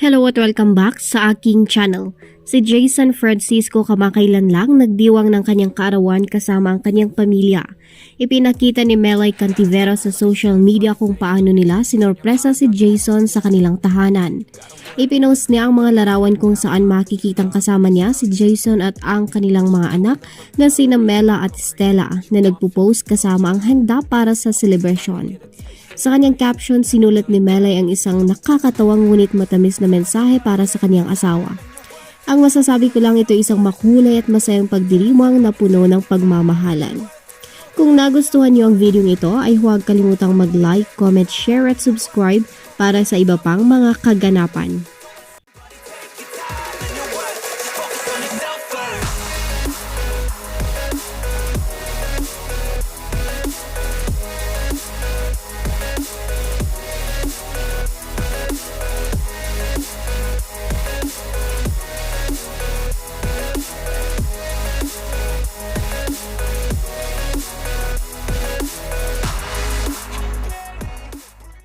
Hello at welcome back sa aking channel. Si Jason Francisco kamakailan lang nagdiwang ng kanyang kaarawan kasama ang kanyang pamilya. Ipinakita ni Melay Cantivero sa social media kung paano nila sinorpresa si Jason sa kanilang tahanan. Ipinost niya ang mga larawan kung saan makikitang kasama niya si Jason at ang kanilang mga anak na sina Mela at Stella na nagpo-post kasama ang handa para sa celebration. Sa kanyang caption, sinulat ni Melay ang isang nakakatawang ngunit matamis na mensahe para sa kanyang asawa. Ang masasabi ko lang ito isang makulay at masayang pagdiriwang na puno ng pagmamahalan. Kung nagustuhan niyo ang video ito ay huwag kalimutang mag-like, comment, share at subscribe para sa iba pang mga kaganapan.